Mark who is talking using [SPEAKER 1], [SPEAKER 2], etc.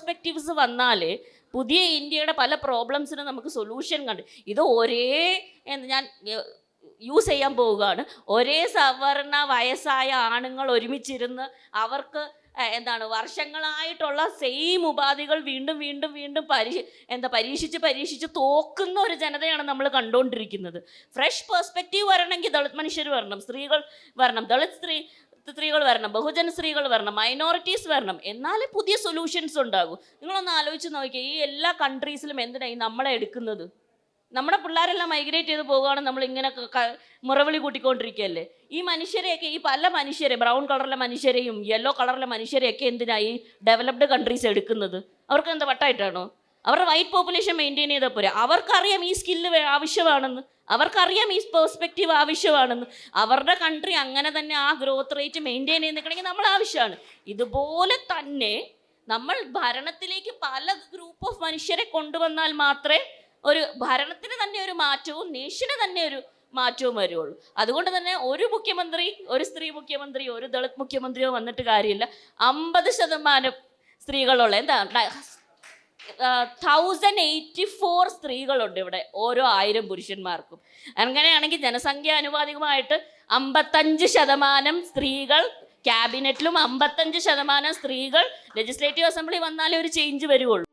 [SPEAKER 1] Perspectives വന്നാൽ പുതിയ ഇന്ത്യയുടെ പല പ്രോബ്ലംസിനും നമുക്ക് സൊല്യൂഷൻ കണ്ട്. ഇത് ഒരേ എന്ന് ഞാൻ യൂസ് ചെയ്യാൻ പോവുകയാണ്. ഒരേ സവർണ വയസ്സായ ആണുങ്ങൾ ഒരുമിച്ചിരുന്ന് അവർക്ക് എന്താണ് വർഷങ്ങളായിട്ടുള്ള സെയിം ഉപാധികൾ വീണ്ടും വീണ്ടും വീണ്ടും പരി എന്താ പരീക്ഷിച്ച് പരീക്ഷിച്ച് തോക്കുന്ന ഒരു ജനതയാണ് നമ്മൾ കണ്ടുകൊണ്ടിരിക്കുന്നത് ഫ്രഷ് പെർസ്പെക്റ്റീവ് വരണമെങ്കിൽ ദളിത് മനുഷ്യർ വരണം സ്ത്രീകൾ വരണം. ദളിത് സ്ത്രീ സ്ത്രീകൾ വരണം ബഹുജന സ്ത്രീകൾ വരണം മൈനോറിറ്റീസ് വരണം. എന്നാലേ പുതിയ സൊല്യൂഷൻസ് ഉണ്ടാകൂ. നിങ്ങളൊന്ന് ആലോചിച്ച് നോക്കിയാൽ ഈ എല്ലാ കൺട്രീസിലും എന്തിനാണ് ഈ നമ്മളെ എടുക്കുന്നത്? നമ്മുടെ പിള്ളേരെല്ലാം മൈഗ്രേറ്റ് ചെയ്ത് പോകുകയാണ് നമ്മൾ ഇങ്ങനെ മുറവിളി കൂട്ടിക്കൊണ്ടിരിക്കുകയല്ലേ? ഈ മനുഷ്യരെയൊക്കെ ഈ പല മനുഷ്യരെ ബ്രൗൺ കളറിലെ മനുഷ്യരെയും യെല്ലോ കളറിലെ മനുഷ്യരെയൊക്കെ എന്തിനായി ഡെവലപ്ഡ് കൺട്രീസ് എടുക്കുന്നത്? അവർക്ക് എന്താ വട്ടായിട്ടാണോ? അവരുടെ വൈറ്റ് പോപ്പുലേഷൻ മെയിന്റെയിൻ ചെയ്താൽ പോരെ. അവർക്കറിയാം ഈ സ്കില്ല് ആവശ്യമാണെന്ന്. അവർക്കറിയാം ഈ പേഴ്സ്പെക്റ്റീവ് ആവശ്യമാണെന്ന്. അവരുടെ കൺട്രി അങ്ങനെ തന്നെ ആ ഗ്രോത്ത് റേറ്റ് മെയിന്റെയിൻ ചെയ്ത് നിൽക്കണമെങ്കിൽ നമ്മൾ ആവശ്യമാണ്. ഇതുപോലെ തന്നെ നമ്മൾ ഭരണത്തിലേക്ക് പല ഗ്രൂപ്പ് ഓഫ് മനുഷ്യരെ കൊണ്ടുവന്നാൽ മാത്രമേ ഒരു ഭരണത്തിന് തന്നെ ഒരു മാറ്റവും നേഷന് തന്നെ ഒരു മാറ്റവും വരുള്ളൂ. അതുകൊണ്ട് തന്നെ ഒരു മുഖ്യമന്ത്രി ഒരു സ്ത്രീ മുഖ്യമന്ത്രി ഒരു ദളിത് മുഖ്യമന്ത്രിയോ വന്നിട്ട് കാര്യമില്ല. അമ്പത് ശതമാനം സ്ത്രീകളുള്ള എന്താ തൗസൻഡ് എയ്റ്റി ഫോർ സ്ത്രീകളുണ്ട് ഇവിടെ ഓരോ ആയിരം പുരുഷന്മാർക്കും. അങ്ങനെയാണെങ്കിൽ ജനസംഖ്യ അനുപാതികമായിട്ട് അമ്പത്തഞ്ച് ശതമാനം സ്ത്രീകൾ ക്യാബിനറ്റിലും അമ്പത്തഞ്ച് ശതമാനം സ്ത്രീകൾ ലെജിസ്ലേറ്റീവ് അസംബ്ലി വന്നാലേ ഒരു ചേഞ്ച് വരുള്ളൂ